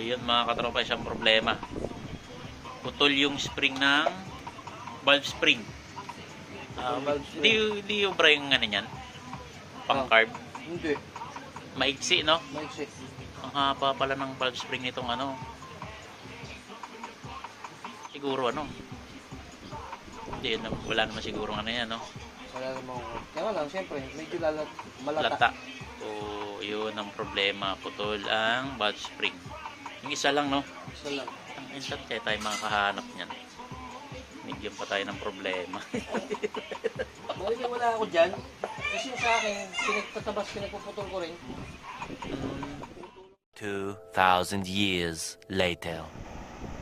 Ayun mga katropa, isang problema. Putol yung spring ng valve spring. Ah, Putol valve spring. Di, di yung bra yung ano yan? Pang carb. Hindi. Maiksi, no? Maiksi. Ang haba pala ng valve spring nitong ano. Siguro ano. Hindi, wala naman siguro ano yan, no? Wala namang... Kaya lang, siyempre, medyo lalat, malata. Lata. O, yun ang problema. Putol ang valve spring. Yung isa lang, no? Isa lang. Ang instant kaya tayo makakahanap niyan. Bigyan pa tayo ng problema. Balik wala ako dyan. Kasi yung sa akin, pinagtatabas, pinagpuputol ko rin. 2,000 years later.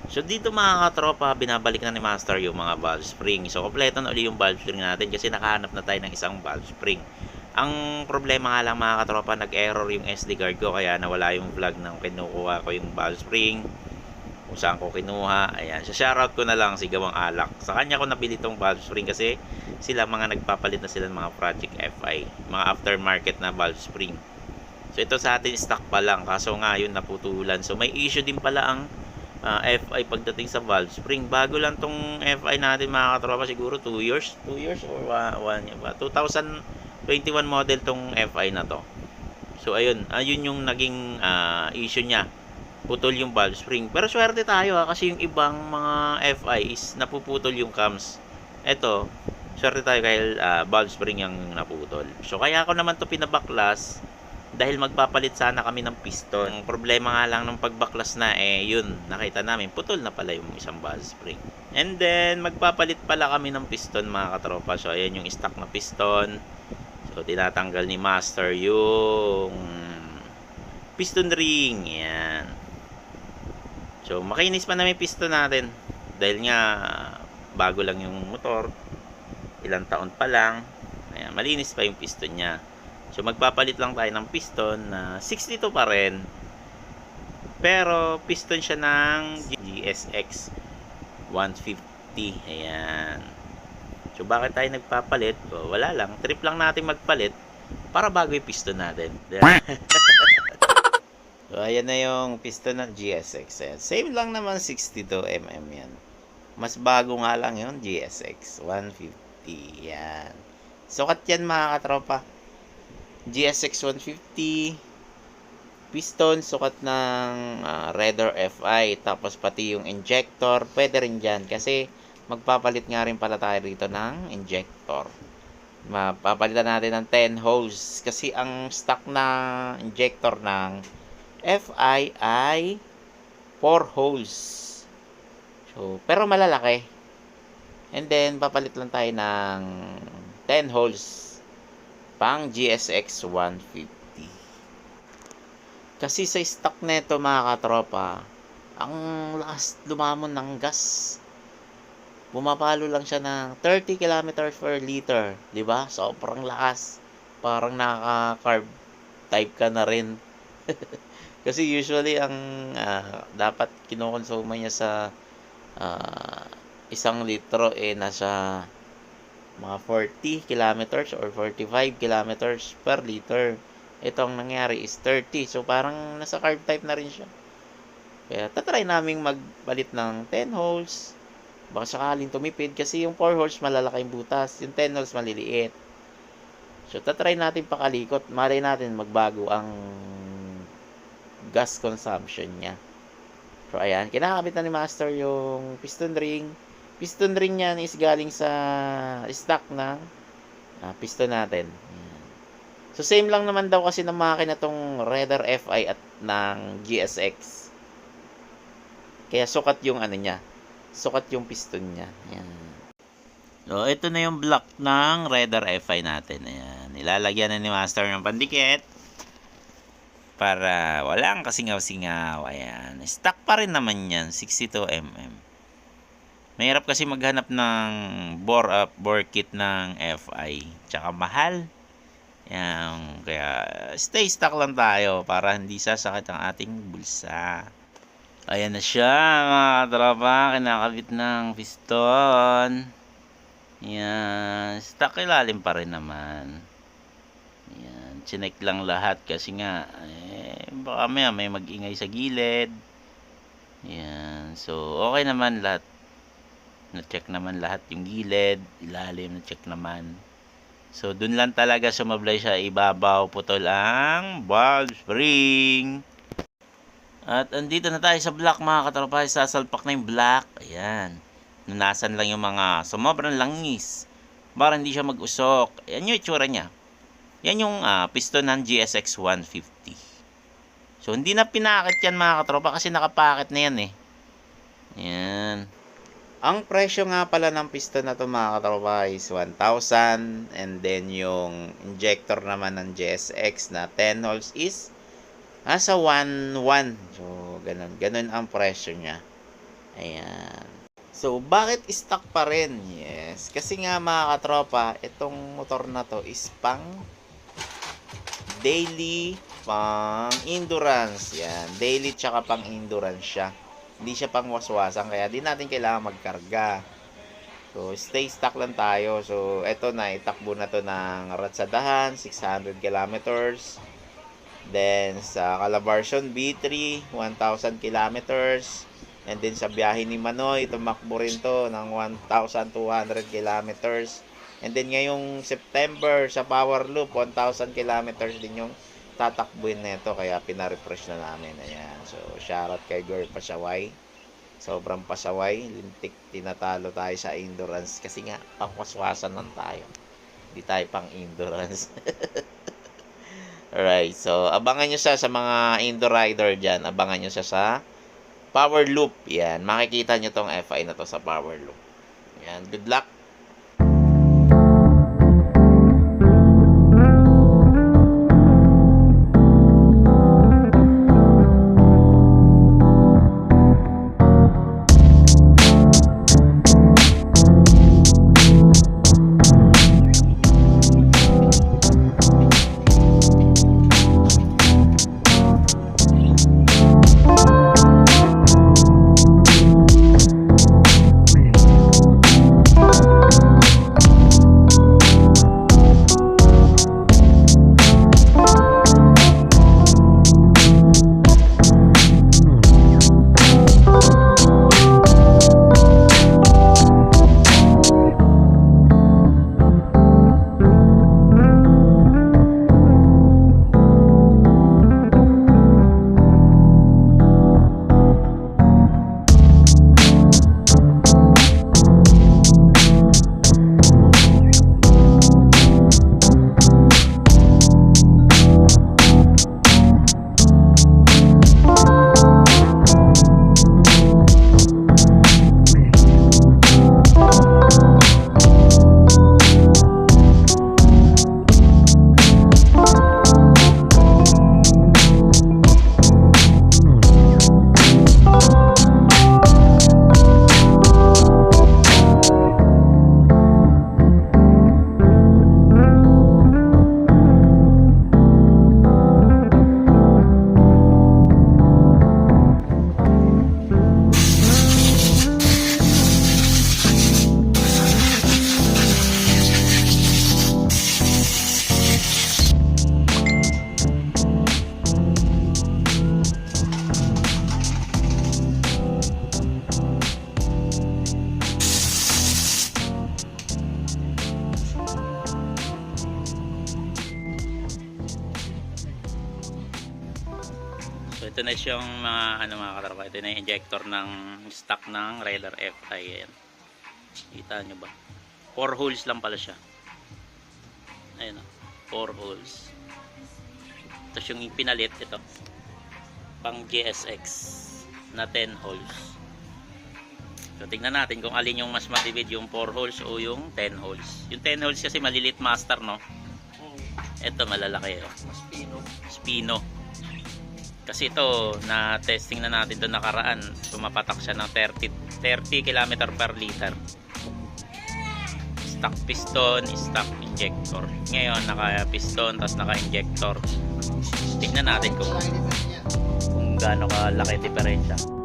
so dito mga katropa, binabalik na ni Master yung mga valve spring. So kompleto na uli yung valve spring natin kasi nakahanap na tayo ng isang valve spring. Ang problema nga lang mga katropa, nag-error yung SD card ko kaya nawala yung vlog ng kinukuha ko yung valve spring. Kung saan ko kinuha. Ayan, sa shoutout ko na lang si Gawang Alak. Sa kanya ko nabili tong valve spring kasi sila mga nagpapalit na sila ng mga Project FI. Mga aftermarket na valve spring. So ito sa atin stock pa lang kaso nga yun naputulan. So may issue din pala ang ah, FI pagdating sa valve spring. Bago lang tong FI natin mga katropa siguro 2 years, 2 years or 1 year ba? 2021 model tong FI na to. So ayun, ayun yung naging ah, issue niya. Putol yung valve spring. Pero swerte tayo ha, kasi yung ibang mga FI is napuputol yung cams. Ito, swerte tayo dahil ah, valve spring yung naputol. So kaya ako naman to pinabaklas dahil magpapalit sana kami ng piston. Ang problema nga lang ng pagbaklas na eh yun, nakita namin putol na pala yung isang valve spring. And then magpapalit pala kami ng piston mga katropa. So ayan yung stock na piston. So tinatanggal ni Master yung piston ring. Yan. So makinis pa namin piston natin dahil nga bago lang yung motor. Ilang taon pa lang. Ayan, malinis pa yung piston niya. So magpapalit lang tayo ng piston na 62 pa rin. Pero piston siya ng GSX 150. Ayan. So bakit tayo nagpapalit? O, wala lang. Trip lang natin magpalit para bago yung piston natin. so ayan na yung piston ng GSX. Ayan. Same lang naman 62mm yan. Mas bago nga lang yun GSX 150. Yan. Sukat yan mga katropa. GSX 150 piston sukat ng ah, Redder FI tapos pati yung injector pwede rin dyan kasi magpapalit nga rin pala tayo rito ng injector mapapalitan natin ng 10 hose kasi ang stock na injector ng FI ay 4 holes so pero malalaki and then papalit lang tayo ng 10 holes pang GSX 150. Kasi sa stock neto mga katropa, ang lakas dumamon ng gas. Bumapalo lang siya ng 30 km per liter, 'di ba? Sobrang lakas. Parang naka-carb type ka na rin. Kasi usually ang ah, dapat kinokonsuma niya sa ah, isang litro eh nasa mga 40 kilometers or 45 kilometers per liter. Ito ang nangyari is 30. So, parang nasa carb type na rin siya. Kaya, tatry naming magbalit ng 10 holes. Baka sakaling tumipid kasi yung 4 holes malalaki yung butas. Yung 10 holes maliliit. So, tatry natin pakalikot. Malay natin magbago ang gas consumption niya. So, ayan. Kinakabit na ni Master yung piston ring piston ring niyan is galing sa stock na ah, piston natin. So same lang naman daw kasi ng makina tong Redder FI at ng GSX. Kaya sukat yung ano niya. Sukat yung piston niya. Yan. So ito na yung block ng Redder FI natin. Ayan. Nilalagyan na ni Master ng pandikit para walang kasingaw-singaw. Ayan. Stock pa rin naman yan. 62mm. Mahirap kasi maghanap ng bore up, bore kit ng FI. Tsaka mahal. Yan. Kaya stay stock lang tayo para hindi sasakit ang ating bulsa. Ayan na siya mga tropa. Kinakabit ng piston. Yan. Stock ilalim pa rin naman. Yan. Chinek lang lahat kasi nga eh, baka may, may magingay sa gilid. Yan. So, okay naman lahat. Na-check naman lahat yung gilid, ilalim na-check naman. So, dun lang talaga sumablay siya. Ibabaw putol ang valve spring. At andito na tayo sa black mga katropa. Sasalpak na yung black. Ayan. Nunasan lang yung mga sumobrang langis. Para hindi siya mag-usok. Ayan yung itsura niya. Yan yung ah, piston ng GSX 150. So, hindi na pinakit yan mga katropa kasi nakapakit na yan eh. Yan. Ang presyo nga pala ng piston na to mga katropa is 1,000 and then yung injector naman ng GSX na 10 holes is nasa 1,1. So, ganun. Ganun ang presyo niya. Ayan. So, bakit stock pa rin? Yes. Kasi nga mga katropa, itong motor na to is pang daily pang endurance. Yan. Daily tsaka pang endurance siya. Hindi siya pang waswasan kaya di natin kailangan magkarga. So, stay stock lang tayo. So, eto na, itakbo na to ng Ratsadahan, 600 kilometers. Then, sa Calabarzon B3, 1,000 kilometers. And then, sa biyahe ni Manoy, tumakbo rin to ng 1,200 kilometers. And then, ngayong September, sa Power Loop, 1,000 kilometers din yung tatakbuhin nito. Kaya pinarefresh na namin. Ayan. So shoutout kay Girl Pasaway. Sobrang pasaway. Lintik tinatalo tayo sa endurance. Kasi nga pangwaswasan lang tayo. Hindi tayo pang endurance alright so abangan nyo siya sa mga indoor rider dyan. Abangan nyo siya sa power loop. Yan makikita nyo tong FI na to sa power loop. Yan good luck mga ano mga katropa. Ito na yung injector ng stock ng Raider FI. Ayan. Kita nyo ba? 4 holes lang pala siya. Ayan o. 4 holes. Tapos yung pinalit ito. Pang GSX na 10 holes. So tingnan natin kung alin yung mas matibid yung 4 holes o yung 10 holes. Yung 10 holes kasi malilit master no. Ito malalaki oh. mas pino. Spino. Kasi ito, na testing na natin doon nakaraan, pumapatak siya ng 30, 30 km per liter. Stock piston, stock injector. Ngayon, naka piston, tapos naka injector. Tingnan natin kung, kung gaano kalaki diferensya.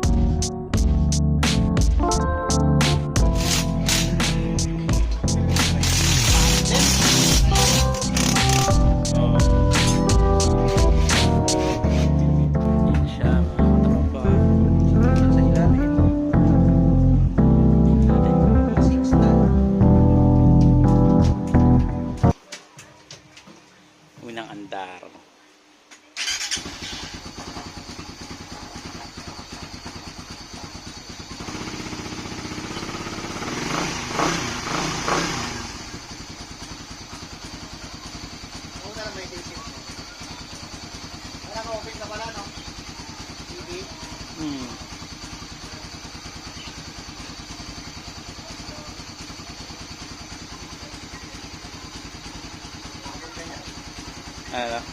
Ano?